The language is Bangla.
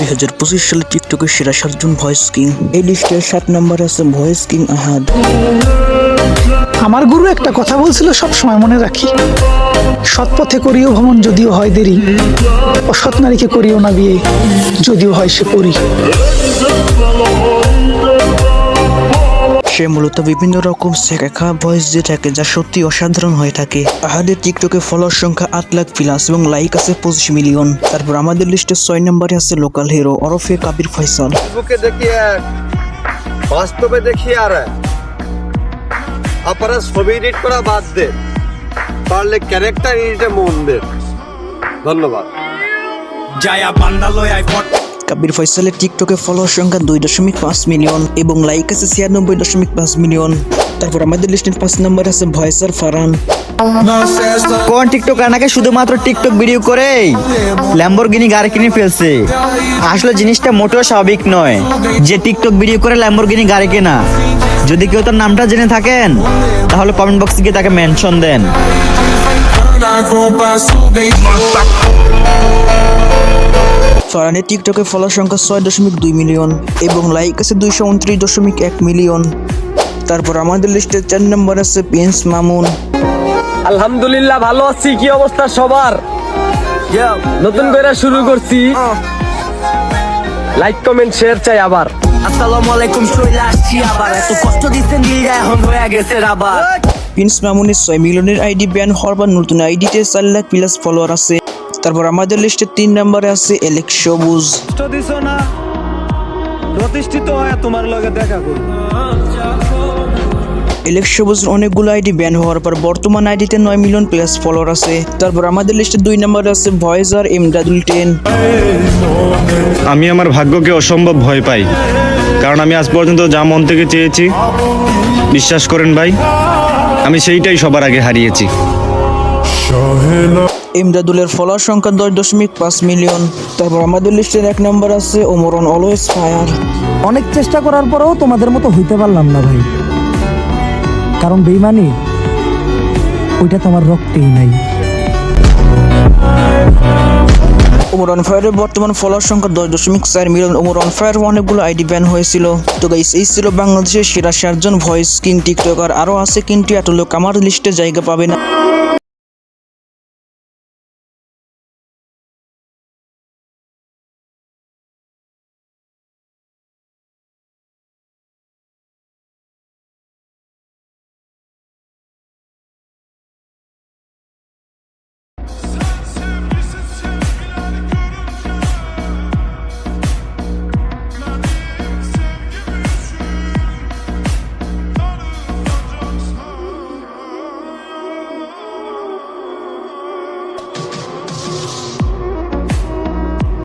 দুই হাজার পঁচিশ সালে টিকটকের সেরা সাতজন ভয়েস কিং এই লিস্টে সাত নম্বর আছে ভয়েস কিং আহাদ। আমার গুরু একটা কথা বলছিল, সব সময় মনে রাখি। সৎ পথে করিও ভ্রমণ যদিও হয় দেরি। অসৎ নারীকে করিও না বিয়ে, যদিও হয় সে পরি। সে মূলত বিভিন্ন রকম শেখা ভয়েস দিয়ে থাকে যা সত্যি অসাধারণ হয়ে থাকে। আহাদের টিকটকে ফলোয়ার সংখ্যা আট লাখ প্লাস এবং লাইক আছে পঁচিশ মিলিয়ন তারপর আমাদের লিস্টে ছয় নম্বরে আছে লোকাল হিরো ওরফে কাবির ফয়সাল। দেখি বাস্তবে দেখি আর আপনারা ছবি এডিট করা বাদ দে পারলে ক্যারেক্টার এডিটে মন দে ধন্যবাদ। Jaya Bandaloy, I fought. Kabir ফয়সালের টিকটকে ফলোয়ার সংখ্যা দুই দশমিক পাঁচ মিলিয়ন এবং লাইক আছে ছিয়ানব্বই দশমিক পাঁচ মিলিয়ন তারপর আমাদের লিস্টের পাঁচ নম্বর আছে ভয়েসার ফারহান। কোন টিকটকার নাকি শুধুমাত্র টিকটক ভিডিও করেই ল্যাম্বরগিনি গাড়ি কিনে ফেলছে। আসলে জিনিসটা মোটেও স্বাভাবিক নয় যে টিকটক ভিডিও করে ল্যাম্বরগিনি গাড়ি কেনা যদি কেউ তার নামটা জেনে থাকেন, তাহলে কমেন্ট বক্সে গিয়ে তাকে মেনশন দেন। ফারহানের টিকটকে ফলোয়ার সংখ্যা ছয় দশমিক দুই মিলিয়ন এবং লাইক আছে দুইশো উনত্রিশ দশমিক এক মিলিয়ন তারপর আমাদের লিস্টে চার নম্বর আছে প্রিন্স মামুন। আলহামদুলিল্লাহ ভালো আছি। কি অবস্থা সবার? নতুন করে শুরু করছি। লাইক কমেন্ট শেয়ার চাই আবার। আসসালামু আলাইকুম শৈলা আসছি আবার। এত কষ্ট দিচ্ছেন দিলটা এখন হয়ে গেছে আবার প্রিন্স মামুনের ছয় মিলিয়নের আইডি ব্যান হওয়ার পর নতুন আইডিতে চার লাখ প্লাস ফলোয়ার আছে। তারপর আমাদের লিস্টে তিন নম্বরে আছে এলেক্স সবুজ। দিছো না? প্রতিষ্ঠিত হয়ে তোমার লগে দেখা এলেক্স সবুজের অনেকগুলো আইডি ব্যান হওয়ার পর বর্তমান আইডিতে নয় মিলিয়ন প্লাস ফলোয়ার আছে। তারপর আমাদের লিস্টে দুই নম্বরে আছে ভয়েজার এম ডাবল টেন। আমি আমার ভাগ্যকে অসম্ভব ভয় পাই। কারণ আমি আজ পর্যন্ত যা মন থেকে চেয়েছি বিশ্বাস করেন ভাই আমি সেইটাই সবার আগে হারিয়েছি। ইমদাদুলের ফলোয়ার সংখ্যা দশ দশমিক পাঁচ মিলিয়ন তারপর আমাদের লিস্টের এক নম্বর আছে ওমরন অলওয়েজ ফায়ার অনেক চেষ্টা করার পরেও তোমাদের মতো হইতে পারলাম না ভাই কারণ বেইমানি ওইটা তোমার রক্তেই নাই ওমরন ফায়ারের বর্তমান ফলোয়ার সংখ্যা দশ দশমিক চার মিলিয়ন ওমরন ফায়ার অনেকগুলো আইডি ব্যান হয়েছিল তো গাইস এই ছিল বাংলাদেশের সেরা চারজন ভয়েস কিং টিকটকার আরও আছে কিন্তু এত লোক আমার লিস্টে জায়গা পাবে না